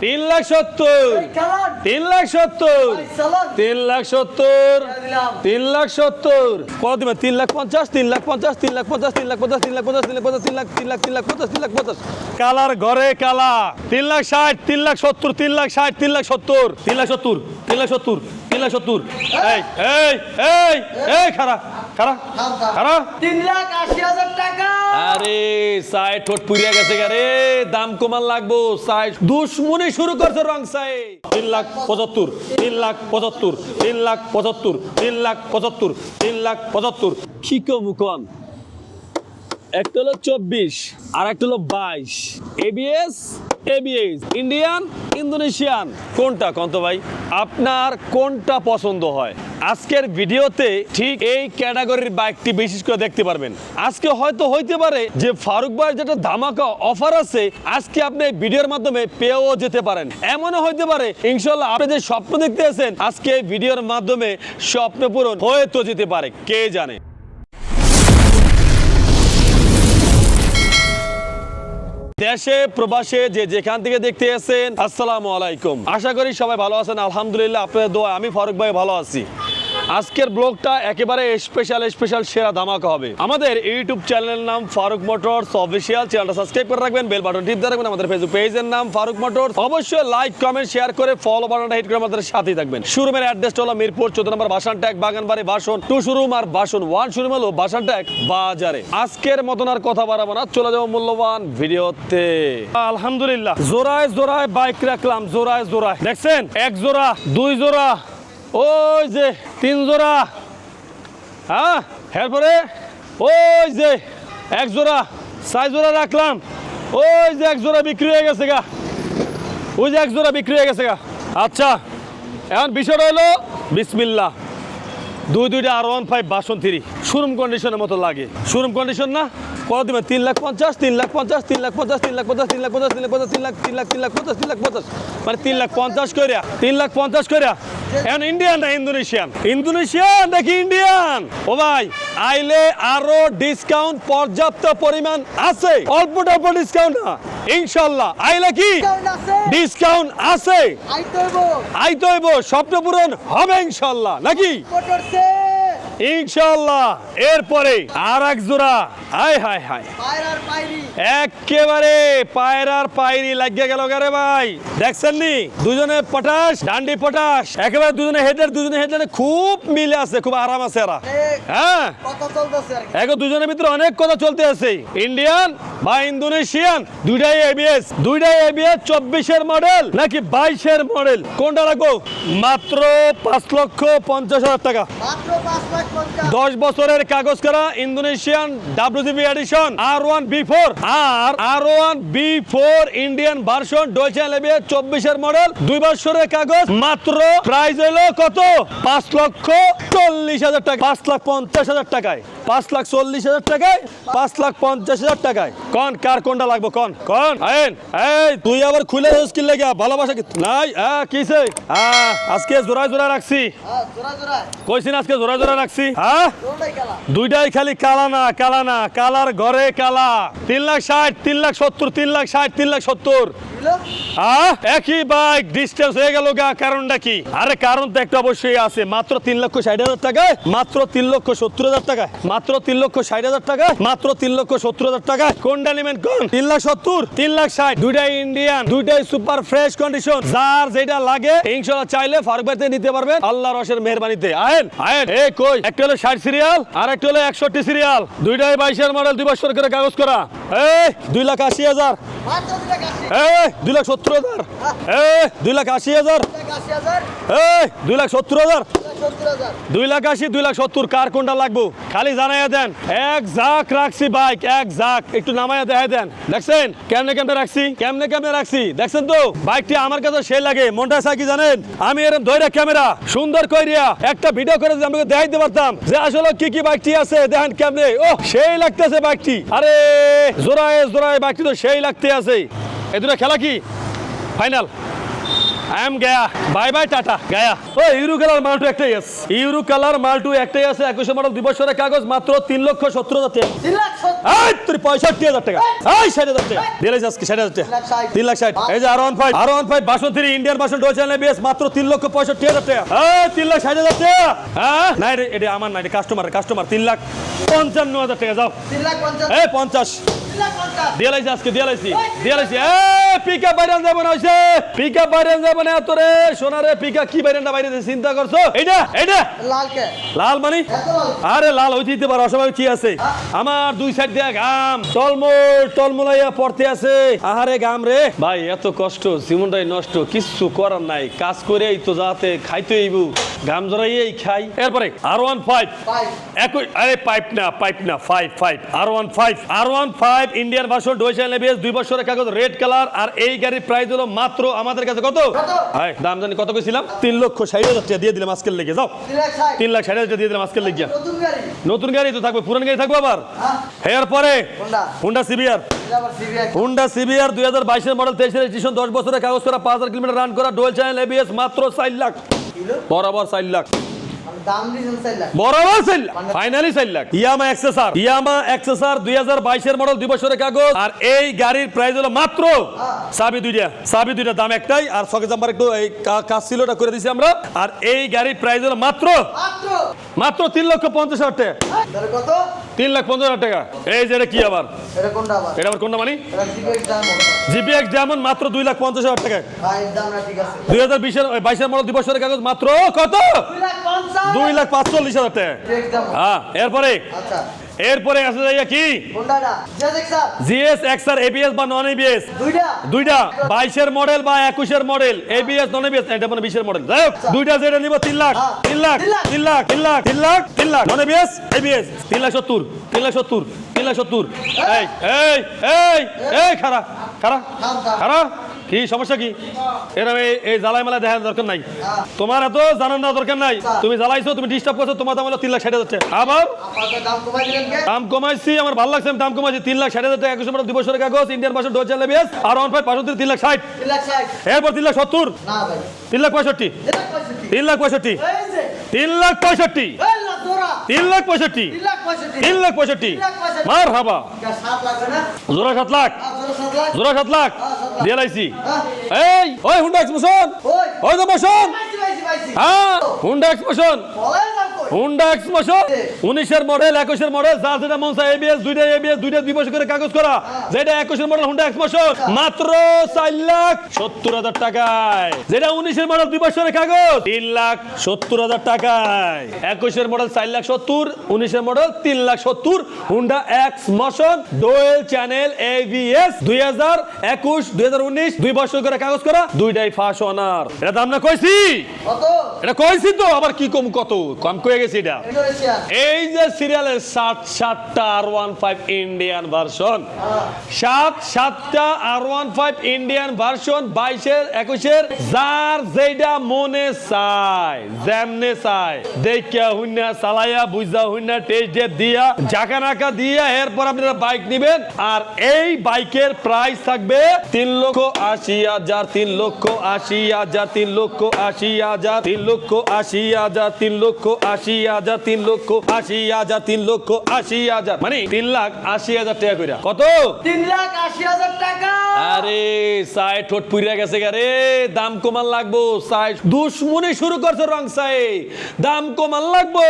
তিন লাখ সত্তর তিন লাখ সত্তর তিন লাখ সত্তর তিন লাখ সত্তর কত দিবেন তিন লাখ পঞ্চাশ তিন লাখ পঞ্চাশ তিন লাখ পঞ্চাশ তিন লাখ পঞ্চাশ তিন লাখ পঞ্চাশ তিন লাখ পঞ্চাশ তিন লাখ তিন লাখ তিন লাখ পঞ্চাশ তিন লাখ পঞ্চাশ কালার ঘরে কালা তিন লাখ ষাট তিন লাখ সত্তর তিন লাখ ষাট তিন লাখ সত্তর তিন লাখ সত্তর তিন লাখ সত্তর তিন লাখ সত্তর এই এই এই এই খারা খারা। খারা তিন লাখ আশি হাজার টাকা আরে, সাই ঠোঁট পুড়িয়া গেছে রে। দাম কমান লাগবো, সাই। দুশ্মনী শুরু করছে রং, সাই। তিন লাখ পঁচাত্তর, তিন লাখ পঁচাত্তর, তিন লাখ পঁচাত্তর, তিন লাখ পঁচাত্তর, তিন লাখ পঁচাত্তর। কি কমুকন একটা হলো চব্বিশ, আর একটা হলো বাইশ। এবিএস এবিএস ইন্ডিয়ান ইন্দোনেশিয়ান কোনটা, কন্ত ভাই? আপনার কোনটা পছন্দ হয়? আজকের ভিডিওতে ঠিক এই ক্যাটাগরির বাইকটি বিশেষ করে দেখতে পারবেন। আজকে হয়তো হইতে পারে যে ফারুক ভাইয়ের যেটা ধামাকা অফার আছে, আজকে আপনি এই ভিডিওর মাধ্যমে পেয়েও যেতে পারেন। এমনও হইতে পারে ইনশাল্লাহ আপনি যে স্বপ্ন দেখতে আছেন, আজকে এই ভিডিওর মাধ্যমে স্বপ্ন পূরণ হয়তো যেতে পারে, কে জানে? দেশে, প্রবাসে যে যেখান থেকে দেখতে এসেন আসসালামু আলাইকুম। আশা করি সবাই ভালো আছেন, আলহামদুলিল্লাহ, আপনাদের দোয়া আমি ফারুক ভাই ভালো আছি। আজকের ব্লগটা একেবারে স্পেশাল স্পেশাল সেরা ধামাকা হবে। আমাদের ইউটিউব চ্যানেলের নাম ফারুক মোটরস অফিসিয়াল চ্যানেলটা সাবস্ক্রাইব করে রাখবেন বেল বাটন টিপ দিয়ে রাখবেন। আমাদের ফেসবুক পেজের নাম ফারুক মোটরস। অবশ্যই লাইক কমেন্ট শেয়ার করে ফলো বাটনটা হিট করে আমাদের সাথেই থাকবেন। শোরুমের অ্যাড্রেসটা হলো মিরপুর চোদ্দ নম্বর বাসান ট্যাগ বাগানবাড়ি বাসন টু শোরুম আর বাসন ওয়ান শোরুম হলো বাসান ট্যাগ বাজারে। আজকের মতন আর কথা বাড়াবো না চলে যাব মূল্যবান ভিডিওতে। আলহামদুলিল্লাহ। জোড়ায় জোড়ায় বাইক রাখলাম জোড়ায় জোড়ায়। দেখছেন? এক জোড়া দুই জোড়া ওই যে তিন জোড়া হ্যাঁ এরপরে ওই যে এক জোড়া চার জোড়া রাখলাম ওই যে এক জোড়া বিক্রি হয়ে গেছে গা ওই যে এক জোড়া বিক্রি হয়ে গেছে গা আচ্ছা এখন বিষয়টা হলো বিসমিল্লা দুই দুইটা R one five version three showroom কন্ডিশনের মতো লাগে শোরুম কন্ডিশন না কত দিবেন তিন লাখ পঞ্চাশ তিন লাখ পঞ্চাশ তিন লাখ পঞ্চাশ তিন লাখ পঞ্চাশ তিন লাখ পঞ্চাশ তিন লাখ পঞ্চাশ তিন লাখ তিন লাখ তিন লাখ পঞ্চাশ তিন লাখ পঞ্চাশ মানে তিন লাখ পঞ্চাশ করিয়া তিন লাখ পঞ্চাশ করিয়া এখন ইন্ডিয়ান না ইন্দোনেশিয়ান ইন্দোনেশিয়ান নাকি ইন্ডিয়ান ও ভাই আইলে আরও ডিসকাউন্ট পর্যাপ্ত পরিমাণ আছে। অল্প অল্প ডিসকাউন্ট না। ইনশাল্লাহ। আইলে কি? ডিসকাউন্ট আছে। আইতে হইব। আইতে স্বপ্ন পূরণ হবে ইনশাল্লাহ। নাকি? ইনশাল্লাহ এরপরে আর এক জোড়া। Hi hi hi. একেবারে পায়রার পায়রি লাগিয়ে গেল গারে ভাই। দেখছেন নি? দুজনে পটাশ ডান্ডি পটাশ। একেবারে দুজনে হেডের দুজনে হেডের খুব মিলে আছে খুব আরাম আছে এরা। হ্যাঁ? এখন দুজনের ভিতরে অনেক কথা চলতে আছে। ইন্ডিয়ান বা ইন্দোনেশিয়ান দুইটাই এবিএস দুইটাই এবিএস চব্বিশের মডেল নাকি বাইশের মডেল? কোনটা রাখব? মাত্র পাঁচ লক্ষ পঞ্চাশ হাজার টাকা। মাত্র পাঁচ পঞ্চাশ দশ বছরের কাগজ করা Indonesian WGB edition R one B four R R one B four Indian version ডলচে লেবে চব্বিশের মডেল দুই বছরের কাগজ মাত্র প্রাইস হলো কত? পাঁচ লক্ষ চল্লিশ হাজার টাকা পাঁচ লাখ পঞ্চাশ হাজার টাকায়। পাঁচ লাখ চল্লিশ হাজার টাকায় পাঁচ লাখ পঞ্চাশ হাজার টাকায়। কন কার কোনটা লাগবে? কন কন আইন এই তুই আবার খুলে স্কিল লেগে? ভালোবাসা কি? নাই হ্যাঁ কিসে? হ্যাঁ আজকে জোড়ায় জোড়ায় রাখছি। জোড়া আজকে জোড়া জোড়া রাখছি। হ্যাঁ? দুইটাই খালি কালা না কালা না। কালার ঘরে কালা। তিন লাখ ষাট, তিন লাখ সত্তর, তিন লাখ ষাট, তিন লাখ সত্তর। একই বাইক ডিস্টেন্স হয়ে গেল গা, কারণটা কি? আরে কারণ তো একটা অবশ্যই আছে, মাত্র তিন লক্ষ ষাট হাজার টাকায়, মাত্র তিন লক্ষ সত্তর হাজার টাকায়, মাত্র তিন লক্ষ ষাট হাজার টাকায়, মাত্র তিন লক্ষ সত্তর হাজার টাকায়। কোনটা নেবেন কোন? তিন লাখ সত্তর, তিন লাখ ষাট, দুইটাই ইন্ডিয়ান দুইটাই সুপার ফ্রেশ কন্ডিশন যার যেটা লাগে, ইনশাল্লাহ চাইলে ফারুক নিতে পারবেন আল্লাহ রসের মেহরবানিতে। আয়েন আয়েন এ কই? একটা হলো ষাট সিরিয়াল আর একটা হলো একষট্টি সিরিয়াল দুইটাই বাইশের মডেল দুই বছর করে কাগজ করা। এই, দুই লাখ আশি হাজার। দুই লাখ সত্তর হাজার। এই দুই লাখ আশি হাজার। দুই লাখ সত্তর হাজার। দুই লাখ আশি, দুই লাখ সত্তর, কার কোনটা লাগবো? খালি জানাইয়া দেন। এক ঝাঁক রাখছি বাইক এক ঝাঁক। একটু নামাইয়া দেখাই দেন। দেখছেন? কেমনে কেমনে রাখছি? কেমনে কেমনে রাখছি? দেখছেন তো? বাইকটি আমার কাছে সেই লাগে। মনটা চাই কি জানেন? আমি এরকম ধৈর্য ক্যামেরা, সুন্দর কইরিয়া একটা ভিডিও করে যদি আমাকে দেখাইতে পারতাম যে আসলে কি কি বাইকটি আছে, দেখেন কেমনে। ও সেই লাগতেছে বাইকটি আরে, জোড়ায় জোড়ায় বাইকটি তো সেই লাগতে আছে। এই দুটো খেলা কি? ফাইনাল আই এম গয়া বাই বাই টাটা গয়া ও ইউরো কালার মালটু একটাই আছে ইউরো কালার মালটু একটাই আছে একুশে মডেল দুই বছরের কাগজ মাত্র তিন লক্ষ সত্তর হাজার টাকা। তিন লাখ সত্তর। এই তোর পঁয়ষট্টি হাজার টাকা। এই। ষাট হাজার টাকা। দিলে আজকে ষাট হাজার টাকা। তিন লাখ ষাট। এই যে R one five R one five version three Indian version dose BS মাত্র তিন লক্ষ পঁয়ষট্টি হাজার টাকা। এই তিন লাখ ষাট হাজার টাকা। হ্যাঁ? না এটা আমার না এটা কাস্টমার কাস্টমার তিন লাখ পঞ্চান্ন হাজার টাকা যাও। তিন লাখ পঞ্চাশ। এই পঞ্চাশ। দিয়ে লাইছি আজকে দিয়ে লাইছি দিয়ে লাইছি। এ পিক বাইরে হইছে। পিক বাইরে সোনারে কি বাইরে না বাইরে চিন্তা করছ? এইটা এইটা লাল কে লাল মানি? আরে লাল হইতে দিতে পারো অসময় কি আছে? আমার দুই সাইড দিয়ে ঘাম। টলমল টলমলাইয়া পড়তে আছে। আহারে ঘাম রে। ভাই এত কষ্ট জীবনটাই নষ্ট কিচ্ছু করার নাই। কাজ করেই তো যাতে খাইতে হইবু। ঘাম জড়াইয়েই খাই। এরপরে আর ওয়ান ফাইভ একই আরে পাইপ না পাইপ না five five R one five R one five Indian version ডোয়েশাল ABS দুই বছরের কাগজ রেড কালার আর এই গাড়ির প্রাইস হলো মাত্র আমাদের কাছে কত? হাই দাম জানি কত কইছিলাম? তিন লক্ষ ষাট হাজার টাকা দিয়ে দিলাম আজকের লেগে যাও। তিন লাখ ষাট। হাজার টাকা দিয়ে দিলাম আজকের লেগে। নতুন গাড়ি। নতুন গাড়ি তো থাকবে পুরান গাড়ি থাকবে আবার। হ্যাঁ। এরপরে হুন্ডা সিবিআর হুন্ডা সিবিআর দুই হাজার বাইশের মডেল তেইশের রেজিস্ট্রেশন দশ বছরের কাগজ করা পাঁচ হাজার কিলোমিটার রান করা ডোয়েল চ্যানেল এবিএস মাত্র চার লাখ। বরাবর চার লাখ। আমি দাম দিয়েছেন চার লাখ। বরাবর চার লাখ। ফাইনালি চার লাখ। ইয়ামা এক্সেসার ইয়ামা এক্সেসার দুই হাজার বাইশের মডেল দুই বছরের কাগজ। আর এই গাড়ির প্রাইস হলো মাত্র সাবি দুইটা। সাবি দুইটা দাম একটাই। আর সকে জাম্বার একটু এই কাজ ছিল ওটা করে দিছি আমরা। আর এই গাড়ির প্রাইস হলো মাত্র মাত্র। মাত্র তিন লক্ষ পঞ্চাশ হাজার টাকা। কত? তিন লাখ পঞ্চাশ হাজার টাকা। এই যে এটা কি আবার? এটা কোনটা আবার? কোনটা মানি? জিপিএক্স ডায়মন্ড মাত্র দুই লাখ পঞ্চাশ হাজার টাকা। দুই হাজার বিশের বাইশের মডেল দুই বছরের কাগজ মাত্র কত? দুই লাখ পাঁচচল্লিশ হাজার টাকা। হ্যাঁ এরপরে আচ্ছা। এরপরে আছে যাইয়া কি? জিএস এক্সআর এবিএস বা নন এবিএস দুইটা। বাইশের মডেল বা একুশের মডেল? এবিএস নন এবিএস এটা মানে বিশের মডেল। যাই হোক দুইটা যেটা নিব তিন লাখ। হ্যাঁ। তিন লাখ তিন লাখ। তিন লাখ তিন লাখ তিন লাখ নন এবিএস এবিএস তিন লাখ সত্তর তিন লাখ সত্তর তিন লাখ সত্তর। এই এই এই এই খারা খারা থাম, থাম। খারা কি সমস্যা কি এরকম এই জ্বালাই মেলা দেখার দরকার নাই হ্যাঁ। তোমার এত জানার না দরকার নাই তুমি জ্বালাইছো তুমি ডিস্টার্ব করছ তোমার দাম হলো তিন লাখ ষাট হাজার টাকা। আবার দাম কমাইছি আমার ভালো লাগছে দাম কমাইছি তিন লাখ ষাট হাজার টাকা একুশ দুই বছরের কাগজ ইন্ডিয়ান ভাষা ডোজ লেবিয়াস আর ওয়ান ফাইভ পাঁচশো তিন লাখ ষাট এরপর তিন লাখ সত্তর তিন লাখ পঁয়ষট্টি তিন লাখ পঁয়ষট্টি তিন লাখ পঁয়ষট্টি তিন লাখ পঁয়ষট্টি তিন লাখ পঁয়ষট্টি। মার হাবা জোড়া সাত লাখ জোড়া সাত লাখ দিয়ে লাইছি এই ওই হুন্ডা এক্সপ্রেশন ওই। ওই তো পাইছি হ্যাঁ হুন্ডা এক্সপ্রেশন হুন্ডা এক্সপ্রেশন উনিশের মডেল একুশের মডেল যার যেটা মন চায় এবিএস দুইটা এবিএস দুইটা দুই বছর করে কাগজ করা। যেটা মডেল হুন্ডা এক্সপ্রেশন মাত্র চার লাখ সত্তর হাজার টাকায়। যেটা মডেল দুই বছরের কাগজ তিন লাখ সত্তর হাজার টাকায়। একুশের মডেল চার লাখ সত্তর উনিশের মডেল তিন লাখ সত্তর Honda X motion dual channel ABS দুই হাজার একুশ দুই হাজার উনিশ দুই বছর করে কাগজ করা দুইটাই ফাঁস অনার এটা দাম না কইছি। কত? এটা কইছি তো আবার কি কম কত? কম কয়ে গেছি এটা। এই যে সিরিয়ালের সাত সাতটা R one five Indian version সাত সাতটা R one five Indian version বাইশের, একুশের, যার যেটা মনে চায়, যেমনে চায়, দেখিয়া হুইনা চালাইয়া, বুঝা হুইনা টেস্ট দিয়া জাকা দিয়া এরপর আপনারা বাইক নিবেন। আর এই বাইকের প্রাইস থাকবে তিন লক্ষ আশি হাজার, তিন লক্ষ আশি হাজার, তিন লক্ষ আশি হাজার, তিন লক্ষ আশি হাজার, তিন লক্ষ আশি হাজার তিন লক্ষ আশি হাজার তিন লক্ষ আশি হাজার। মানে তিন লাখ আশি হাজার টাকা কইরা। কত? তিন লাখ আশি হাজার টাকা। আরে সাই ঠোঁট পুইরা গেছে গারে দাম কমান লাগবো সাই দুশ্মনী শুরু করছে রং সাই দাম কমান লাগবো।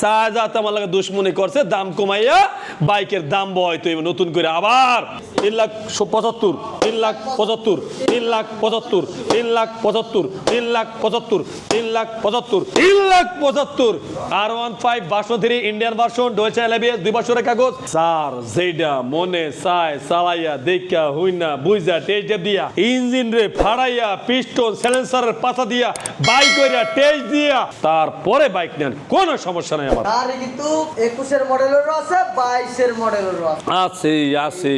সাই যা তোমার লাগে দুশ্মনী করছে দাম কমাইয়া বাইকের দাম বয় তো নতুন করে আবার। তিন লাখ পঁচাত্তর তিন লাখ পঁচাত্তর তিন লাখ পঁচাত্তর তিন লাখ পঁচাত্তর তিন লাখ পঁচাত্তর তিন লাখ পঁচাত্তর তিন লাখ পঁচাত্তর। R one five version three Indian version ডোয়েছে দুই বছরের কাগজ। স্যার যেটা মনে চায় চালাইয়া দেখা হুইনা বুঝা টেস্ট দিয়া ইঞ্জিন রে ফাড়াইয়া পিস্টন সাইলেন্সারের পাতা দিয়া বাইক কইরা টেস্ট দিয়া তারপরে বাইক নেন কোনো সমস্যা নাই আমার। আর কিন্তু একুশের মডেলেরও আছে মডেলেরও আছে। আছে আছে।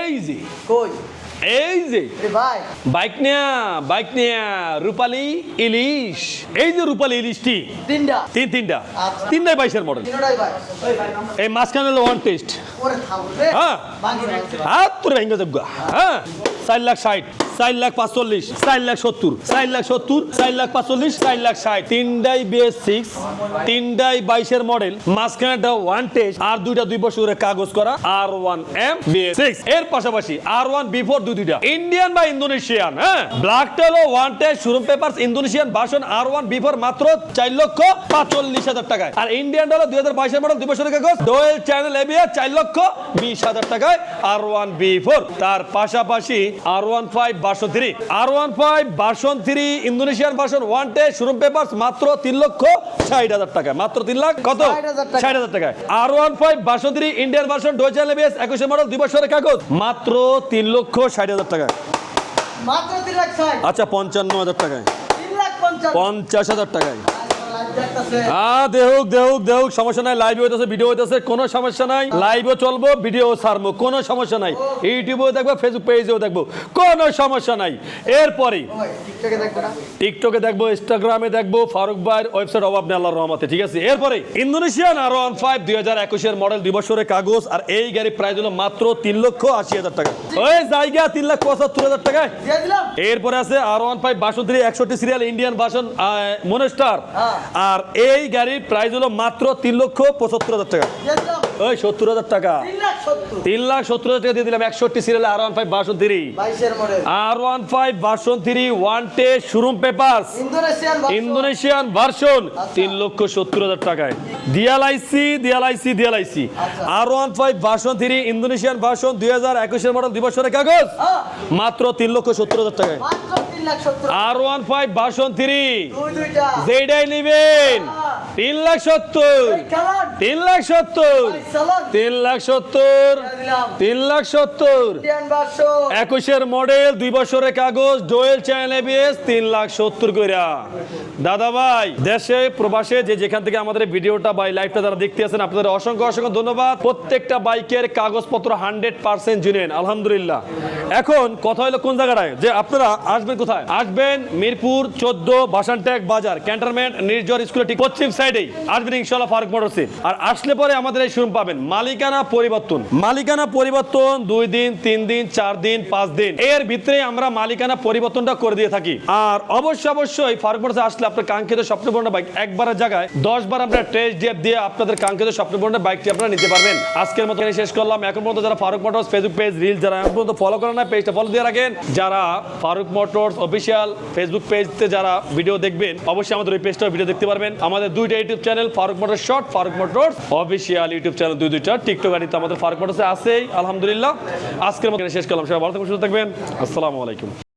এই যে কই? এই যে। বাইক নিয়া বাইক নিয়া। রূপালি ইলিশ। এই যে রূপালী ইলিশটি তিনটা। তিন তিনটা। আচ্ছা। তিনটাই বাইশের মডেল এই মাঝখানে হলো ওয়ান টেস্ট হ্যাঁ। হাত তোর ভেঙে যাব। হ্যাঁ। চার লাখ ষাট। চার লাখ পাঁচচল্লিশ, চার লাখ সত্তর, চার লাখ সত্তর, চার লাখ পাঁচচল্লিশ, চার লাখ ষাট। তিনটাই বিএস সিক্স তিনটাই বাইশের মডেল মাঝখানেটা ওয়ান টেস্ট আর দুইটা দুই বছরের কাগজ করা R one M BS six এর পাশাপাশি আর ওয়ান বিফোর দুই দুইটা। ইন্ডিয়ান বা ইন্দোনেশিয়ান হ্যাঁ? Black টেলো one test showroom paper Indonesian ভাষণ আর ওয়ান বিফোর মাত্র চার লক্ষ পাঁচচল্লিশ হাজার টাকায়। আর ইন্ডিয়ান ডলার দুই হাজার বাইশের মডেল দুই বছরের কাগজ ডোয়েল চ্যানেল এবিএ চার লক্ষ বিশ হাজার টাকায় আর ওয়ান বি ফোর তার পাশাপাশি R one five version three R one five version three Indonesian version one টে শোরুম পেপার মাত্র তিন লক্ষ ষাট হাজার টাকায়। মাত্র তিন লাখ কত? ষাট হাজার টাকায়। R one five version three Indian version dual channel ABS একুশে মডেল দুই বছরের কাগজ। মাত্র তিন লক্ষ ষাট হাজার টাকায়। মাত্র তিন লাখ আচ্ছা পঞ্চান্ন হাজার টাকায়। পঞ্চাশ হাজার টাকায়। দেহুক দেহুক দেহুক সমস্যা নাই লাইভ হইতেছে ভিডিও হইতেছে কোনো সমস্যা নাই। লাইভও চলবো ভিডিও ছাড়বো কোনো সমস্যা নাই। ইউটিউবেও দেখব ফেসবুক পেজেও দেখব কোনো সমস্যা নাই। এরপরে টিকটকে দেখবে না টিকটকে দেখব ইনস্টাগ্রামে দেখব ফারুক ভাইয়ের ওয়েবসাইট অভাব নেই আল্লাহর রহমতে ঠিক আছে? এরপরে ইন্দোনেশিয়ান আর ওয়ান ফাইভ দুই হাজার একুশের মডেল দুই বছরের কাগজ আর এই গাড়ি প্রাইস হলো মাত্র তিন লক্ষ আশি হাজার টাকা। ওই জায়গা তিন লাখ পঁচাত্তর হাজার টাকায়। এরপরে আছে আর ওয়ান ফাইভ বাসন্তী একষট্টি সিরিয়াল ইন্ডিয়ান ভাষণ মনেস্টার হ্যাঁ। আর এই গাড়ির প্রাইস হলো মাত্র তিন লক্ষ পঁচাত্তর হাজার টাকা। ওই সত্তর হাজার টাকা। তিন লাখ সত্তর। হাজার টাকা দিয়ে দিলাম। একষট্টি serial R one five version three R one five version three one টে শোরুম পেপার ইন্দোনেশিয়ান ভার্সন। তিন লক্ষ সত্তর হাজার টাকায়। ডিএলআইসি ডিএলআইসি ডিএলআইসি আচ্ছা। R one five version three Indonesian version দুই হাজার একুশের মডেল দুই বছরের কাগজ। মাত্র তিন লক্ষ সত্তর হাজার টাকায়। আর ওয়ান ফাইভ থ্রি যেটাই নেবেন তিন লাখ সত্তর। তিন লাখ সত্তর। তিন লাখ সত্তর। তিন লাখ সত্তর। একুশের মডেল দুই বছরের কাগজ ডোয়েল চ্যানেল এবিএস তিন লাখ সত্তর কইরা। দাদা ভাই দেশে, প্রবাসে যে যেখান থেকে আমাদের ভিডিওটা বা লাইভটা যারা দেখতে আছেন, আপনাদের অসংখ্য অসংখ্য ধন্যবাদ। প্রত্যেকটা বাইকের কাগজপত্র হান্ড্রেড পার্সেন্ট জুনেন আলহামদুলিল্লাহ। এখন কথা হলো কোন জায়গাটায়? যে আপনারা আসবেন কোথায়? আসবেন মিরপুর চোদ্দ বাসানটেক বাজার, ক্যান্টনমেন্ট নির্জর স্কুলের ঠিক পশ্চিম সাইডেই আসবেন ইনশাল্লাহ ফারুক মোটরসে আর আসলে পরে আমাদের এই শোরুম পাবেন মালিকানা পরিবর্তন। মালিকানা পরিবর্তন দুই দিন, তিন দিন, চার দিন, পাঁচ দিন। এর ভিতরে আমরা মালিকানা পরিবর্তনটা করে দিয়ে থাকি। আর অবশ্যই অবশ্যই ফারুক মোটরসে আসলে আপনার কাঙ্ক্ষিত স্বপ্নপূর্ণ বাইক একবারের জায়গায় দশ বার আপনার টেস্ট ড্রাইভ দিয়ে আপনাদের কাঙ্ক্ষিত স্বপ্নপূর্ণ বাইকটি আপনারা নিতে পারবেন। আজকের মতো শেষ করলাম। এখন পর্যন্ত যারা Faruk motors Facebook page reel যারা এখন পর্যন্ত ফলো করেন না পেজটা ফলো দিয়ে রাখেন। যারা ফারুক মোটরস অফিসিয়াল ফেসবুক পেজতে যারা ভিডিও দেখবেন, অবশ্যই আমাদের ওই পেজটা ভিডিও দেখতে পারবেন। আমাদের দুইটা YouTube channel Faruk motor short Faruk motors official YouTube channel দুই দুইটা। টিকটক আড়িতে আমাদের ফারুক মোটরসে আছেই, আলহামদুলিল্লাহ। আজকের মতো শেষ করলাম। সবাই ভালো থাকবেন সুস্থ থাকবেন। আসসালামু আলাইকুম।